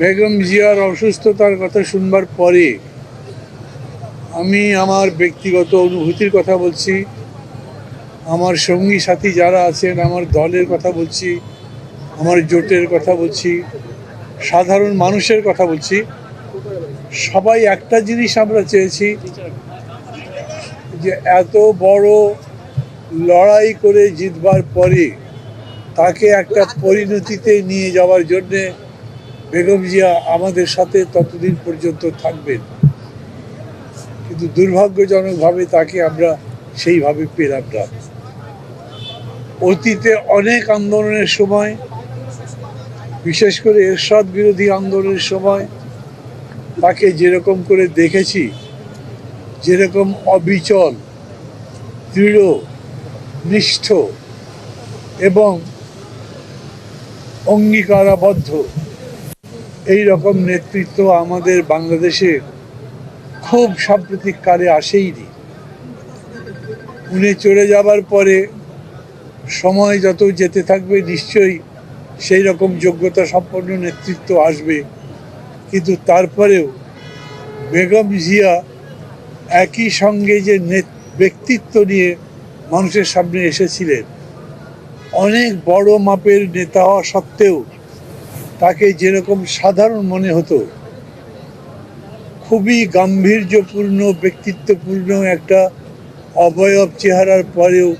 বেগম জিয়ার অসুস্থতার কথা শুনবার পরে আমি আমার ব্যক্তিগত অনুভূতির কথা বলছি, আমার সঙ্গী সাথী যারা আছেন, আমার দলের কথা বলছি, আমার জোটের কথা বলছি, সাধারণ মানুষের কথা বলছি, সবাই একটা জিনিস আমরা চেয়েছি যে এত বড় লড়াই করে জিতবার পরে তাকে একটা পরিণতিতে নিয়ে যাওয়ার জন্যে বেগম জিয়া আমাদের সাথে ততদিন পর্যন্ত থাকবেন। কিন্তু দুর্ভাগ্যজনকভাবে তাকে আমরা সেইভাবে পেলাম না। অতীতে অনেক আন্দোলনের সময়, বিশেষ করে এরশাদ বিরোধী আন্দোলনের সময়, তাকে যেরকম করে দেখেছি, যেরকম অবিচল, দৃঢ়, নিষ্ঠ এবং অঙ্গীকারাবদ্ধ এই রকম নেতৃত্ব আমাদের বাংলাদেশে খুব সাম্প্রতিককালে আসেইনি। উনি চলে যাবার পরে সময় যত যেতে থাকবে নিশ্চয়ই সেই রকম যোগ্যতা সম্পন্ন নেতৃত্ব আসবে। কিন্তু তারপরেও বেগম জিয়া একই সঙ্গে যে ব্যক্তিত্ব নিয়ে মানুষের সামনে এসেছিলেন, অনেক বড় মাপের নেতা হওয়া সত্ত্বেও তাকে যেরকম সাধারণ মনে হতো, খুবই গাম্ভীর্যপূর্ণ, ব্যক্তিত্বপূর্ণ একটা অবয়ব চেহারার পরেও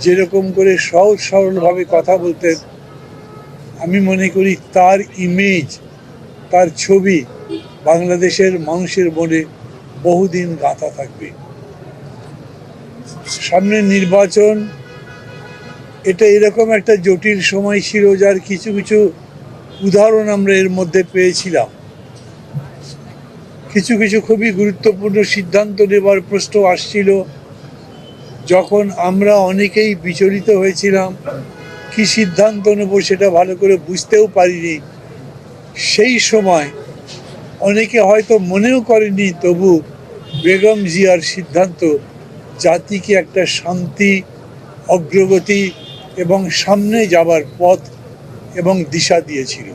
যেরকম করে সহজ সরলভাবে কথা বলতেন, আমি মনে করি তার ইমেজ তার ছবি বাংলাদেশের মানুষের মনে বহুদিন গাঁথা থাকবে। সামনে নির্বাচন, এটা এরকম একটা জটিল সময় ছিল যার কিছু কিছু উদাহরণ আমরা এর মধ্যে পেয়েছিলাম। কিছু কিছু খুবই গুরুত্বপূর্ণ সিদ্ধান্ত নেবার প্রশ্ন আসছিল। যখন আমরা অনেকেই বিচলিত হয়েছিলাম, কি সিদ্ধান্ত নেব সেটা ভালো করে বুঝতেও পারিনি। সেই সময় অনেকে হয়তো মনেও করেনি তবু বেগম জিয়ার সিদ্ধান্ত জাতিকে একটা শান্তি, অগ্রগতি এবং সামনে যাবার পথ এবং দিশা দিয়েছিল।